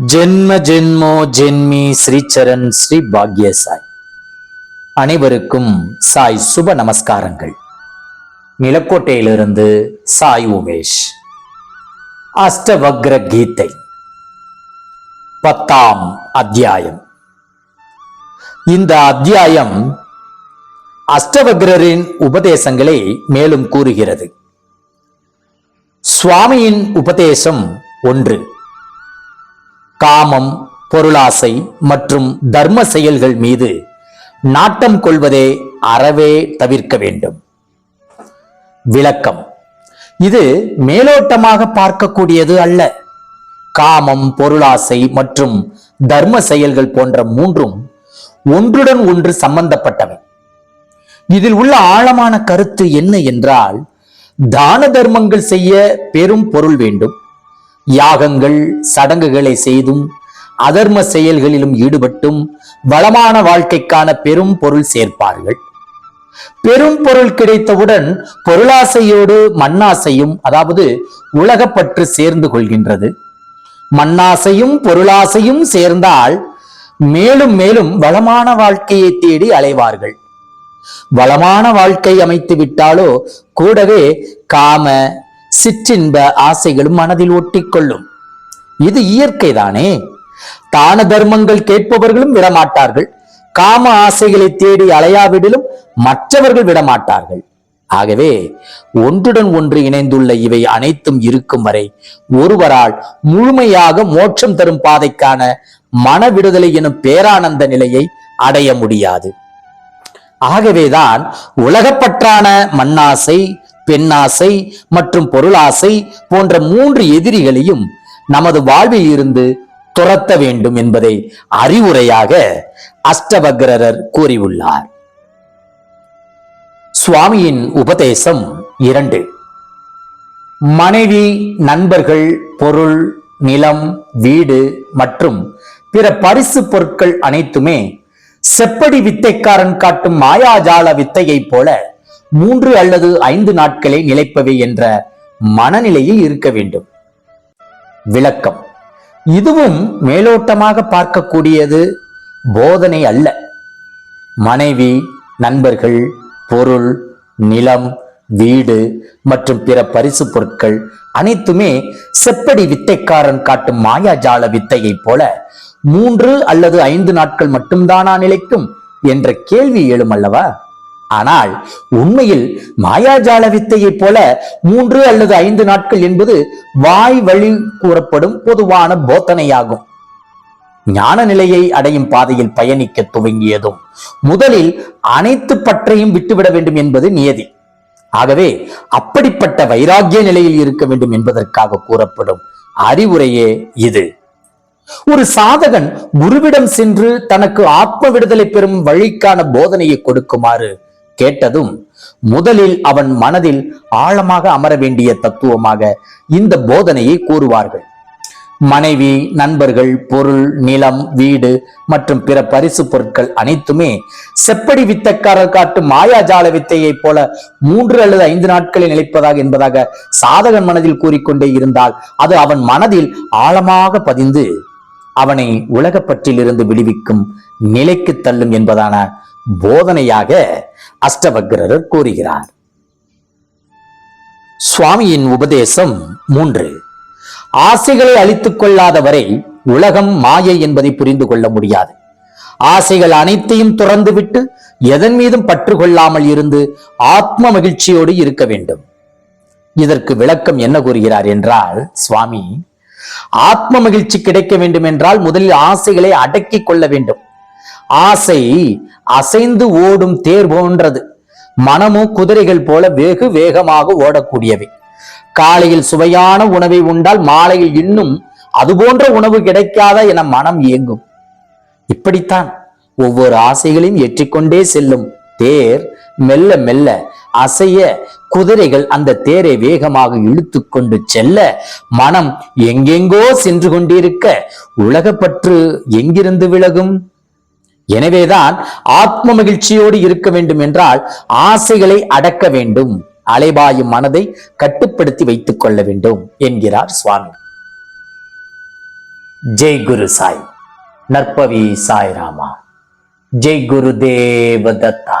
ஜென்ம ஜென்மோ ஜென்மி ஸ்ரீச்சரன் ஸ்ரீ பாக்ய சாய் அனைவருக்கும் சாய் சுப நமஸ்காரங்கள். நிலக்கோட்டையிலிருந்து சாய் உமேஷ். அஷ்டவக்ர கீதை. பத்தாம் அத்தியாயம். இந்த அத்தியாயம் அஷ்டவக்ரரின் உபதேசங்களை மேலும் கூறுகிறது. சுவாமியின் உபதேசம் ஒன்று. காமம் பொருளாசை மற்றும் தர்ம செயல்கள் மீது நாட்டம் கொள்வதே அறவே தவிர்க்க வேண்டும். விளக்கம். இது மேலோட்டமாக பார்க்கக்கூடியது அல்ல. காமம் பொருளாசை மற்றும் தர்ம செயல்கள் போன்ற மூன்றும் ஒன்றுடன் ஒன்று சம்பந்தப்பட்டவை. இதில் உள்ள ஆழமான கருத்து என்ன என்றால் தான தர்மங்கள் செய்ய பெரும் பொருள் வேண்டும். யாகங்கள் சடங்குகளை செய்தும் அதர்ம செயல்களிலும் ஈடுபட்டும் வளமான வாழ்க்கைக்கான பெரும் பொருள் சேர்ப்பார்கள். பெரும் பொருள் கிடைத்தவுடன் பொருளாசையோடு மண்ணாசையும் அதாவது உலகப்பற்று சேர்ந்து கொள்கின்றது. மண்ணாசையும் பொருளாசையும் சேர்ந்தால் மேலும் மேலும் வளமான வாழ்க்கையை தேடி அலைவார்கள். வளமான வாழ்க்கை அமைத்து விட்டாலோ கூடவே காம சிற்றின்ப ஆசைகளும் மனதில் ஒட்டிக்கொள்ளும். இது இயற்கைதானே? தான தர்மங்கள் கேட்பவர்களும் விடமாட்டார்கள். காம ஆசைகளை தேடி அலையாவிடலும் மற்றவர்கள் விடமாட்டார்கள். ஆகவே ஒன்றுடன் ஒன்று இணைந்துள்ள இவை அனைத்தும் இருக்கும் வரை ஒருவரால் முழுமையாக மோட்சம் தரும் பாதைக்கான மன விடுதலை எனும் பேரானந்த நிலையை அடைய முடியாது. ஆகவேதான் உலகப்பற்றான மண்ணாசை பெண்ணாசை மற்றும் பொருளாசை போன்ற மூன்று எதிரிகளையும் நமது வாழ்வில் இருந்து துரத்த வேண்டும் என்பதை அறிவுரையாக அஷ்டவக்ரர் கூறியுள்ளார். சுவாமியின் உபதேசம் இரண்டு. மனைவி நண்பர்கள் பொருள் நிலம் வீடு மற்றும் பிற பரிசு பொருட்கள் அனைத்துமே செப்படி வித்தைக்காரன் காட்டும் மாயாஜால வித்தையைப் போல மூன்று அல்லது ஐந்து நாட்களே நிலைப்பவை என்ற மனநிலையில் இருக்க வேண்டும். விளக்கம். இதுவும் மேலோட்டமாக பார்க்கக்கூடியது போதனை அல்ல. மனைவி நண்பர்கள் பொருள் நிலம் வீடு மற்றும் பிற பரிசு பொருட்கள் அனைத்துமே செப்படி வித்தைக்காரன் காட்டும் மாயாஜால வித்தையைப் போல மூன்று அல்லது ஐந்து நாட்கள் மட்டும்தானா நிலைக்கும் என்ற கேள்வி எழும் அல்லவா? ஆனால் உண்மையில் மாயாஜால வித்தையைப் போல மூன்று அல்லது ஐந்து நாட்கள் என்பது வாய் வழி கூறப்படும் பொதுவான போத்தனையாகும். ஞான நிலையை அடையும் பாதையில் பயணிக்க துவங்கியதும் முதலில் அனைத்து பற்றையும் விட்டுவிட வேண்டும் என்பது நியதி. ஆகவே அப்படிப்பட்ட வைராகிய நிலையில் இருக்க வேண்டும் என்பதற்காக கூறப்படும் அறிவுரையே இது. ஒரு சாதகன் குருவிடம் சென்று தனக்கு ஆத்ம விடுதலை பெறும் வழிக்கான போதனையை கொடுக்குமாறு கேட்டதும் முதலில் அவன் மனதில் ஆழமாக அமர வேண்டிய தத்துவமாக இந்த போதனையை கூறுவார்கள். மனைவி நண்பர்கள் பொருள் நிலம் வீடு மற்றும் பிற பரிசு பொருட்கள் அனைத்துமே செப்படி வித்தக்காரர் காட்டும் மாயாஜால வித்தையைப் போல மூன்று அல்லது ஐந்து நாட்களில் நிலைப்பதாக என்பதாக சாதகன் மனதில் கூறிக்கொண்டே இருந்தால் அது அவன் மனதில் ஆழமாக பதிந்து அவனை உலகப்பற்றிலிருந்து விடுவிக்கும் நிலைக்கு தள்ளும் என்பதான போதனையாக அஷ்டவக்ரர் கூறுகிறார். சுவாமியின் உபதேசம் மூன்று. ஆசைகளை அழித்துக் கொள்ளாத வரை உலகம் மாயை என்பதை புரிந்து கொள்ள முடியாது. ஆசைகள் அனைத்தையும் துறந்துவிட்டு எதன் மீதும் பற்று கொள்ளாமல் இருந்து ஆத்ம மகிழ்ச்சியோடு இருக்க வேண்டும். இதற்கு விளக்கம் என்ன கூறுகிறார் என்றால் சுவாமி ஆத்ம மகிழ்ச்சி கிடைக்க வேண்டும் என்றால் முதலில் ஆசைகளை அடக்கிக் கொள்ள வேண்டும். ஆசை அசைந்து ஓடும் தேர் போன்றது. மனமும் குதிரைகள் போல வெகு வேகமாக ஓடக்கூடியவை. காலையில் சுவையான உணவை உண்டால் மாலையில் இன்னும் அதுபோன்ற உணவு கிடைக்காத என மனம் இயங்கும் இப்படித்தான் ஒவ்வொரு ஆசைகளையும் எற்றிக்கொண்டே செல்லும் தேர் மெல்ல மெல்ல அசைய குதிரைகள் அந்த தேரை வேகமாக இழுத்து கொண்டு செல்ல மனம் எங்கெங்கோ சென்று கொண்டிருக்க உலகப்பற்று எங்கிருந்து விலகும்? எனவேதான் ஆத்ம மகிழ்ச்சியோடு இருக்க வேண்டும் என்றால் ஆசைகளை அடக்க வேண்டும். அலைபாயும் மனதை கட்டுப்படுத்தி வைத்துக் கொள்ள வேண்டும் என்கிறார் சுவாமி. ஜெய் குரு சாய். நற்பவி சாய் ராமா ஜெய் குரு தேவதத்தா